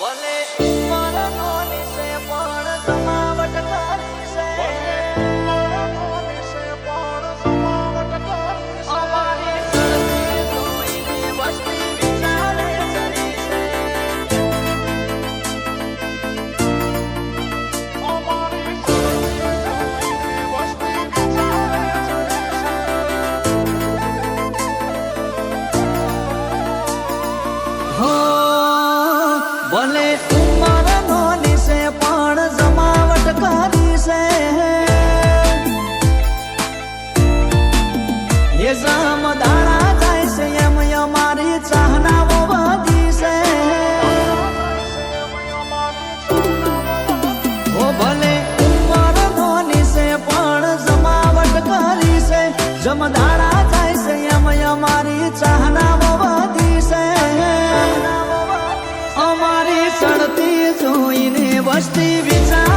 ભલે ભલે ઉંમરનો નિશે પણ જમાવટ કરી છે. ચડતી જોઈને વસ્તી વિચારે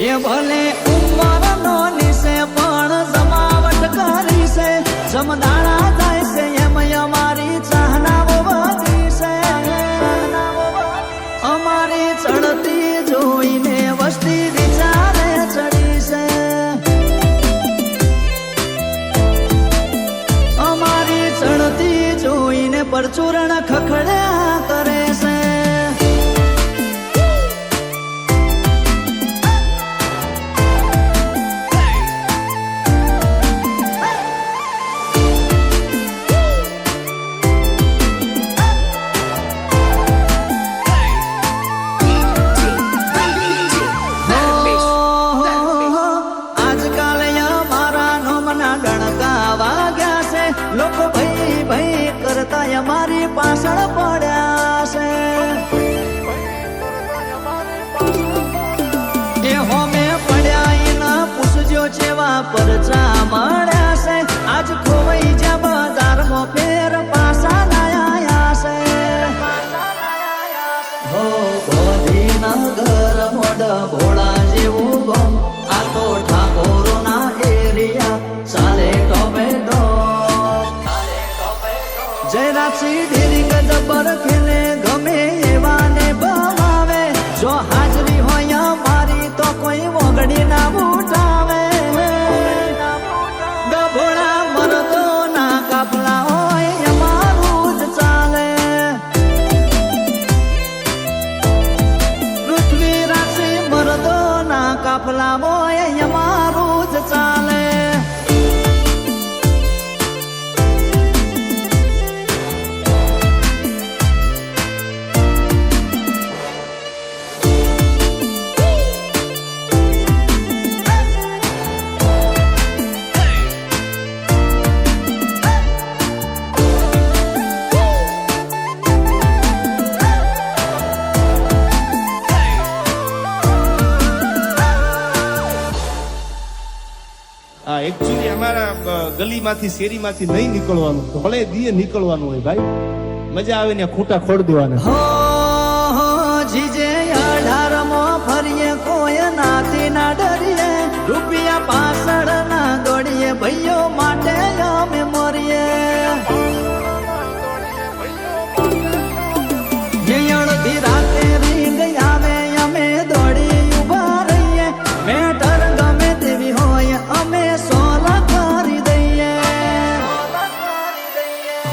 એ ભલે ઉંમરનો નિશે, પણ જમાવટ કરી છે. જમદાણા જાય છે, એમ અમારી ચાહનાઓ વધી છે. અમારી ચડતી જોઈને વસ્તી વિચારે ચડી છે. અમારી ચડતી જોઈને પરચુરણ ખખડ્યા કરે લોકો ભાઈ ભય કરતા અમારી પાછળ પડ્યા છે. એ હોમે પડ્યા એના પૂછજો જેવા પરચા મળ્યા છે. આજ ખોવાઈ જા બજારમાં ફેર પાછા લાયા છે. હો ગોધીના ઘર મોઢ ભોળા જેવું ગમ જયરાજસિંહ ઢેરી ગજબર ખેલે, ગમે એવાને બમાવે જો હાજરી હોય મારી તો કોઈ વગડી ના ઉઠાવે. મરદો ના કાપલા હોય અમારું ચાલે. પૃથ્વી રાશિ મરદો ના કાફલા હોય એકચ્યુઅલી અમારા ગલીમાંથી, શેરીમાંથી નહીં નીકળવાનું. ભલે દીએ નીકળવાનું હોય ભાઈ. મજા આવે ને ખૂટા ખોડ દેવાના. જીજે, અઢારમો ફરીએ કોઈ નાથી ના ડરીએ.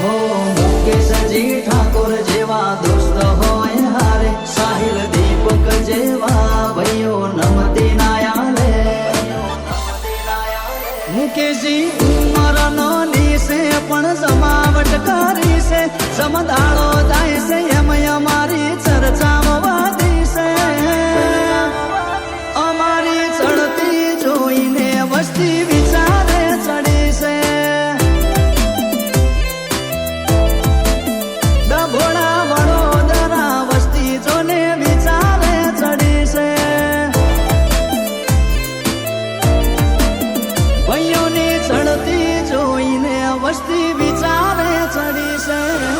હો મુકેશજી ઠાકોર જેવા દોસ્ત હોય હારે, સાહિલ દીપક જેવા ભાઈઓ નમતી નાયાલે. મુકેશજી, ઉંમરનો નીસે, પણ જમાવટ કરી છે સમદાળો જાય છે એમ અમારી ચર્ચાઓ मस्ती विचारे चढी से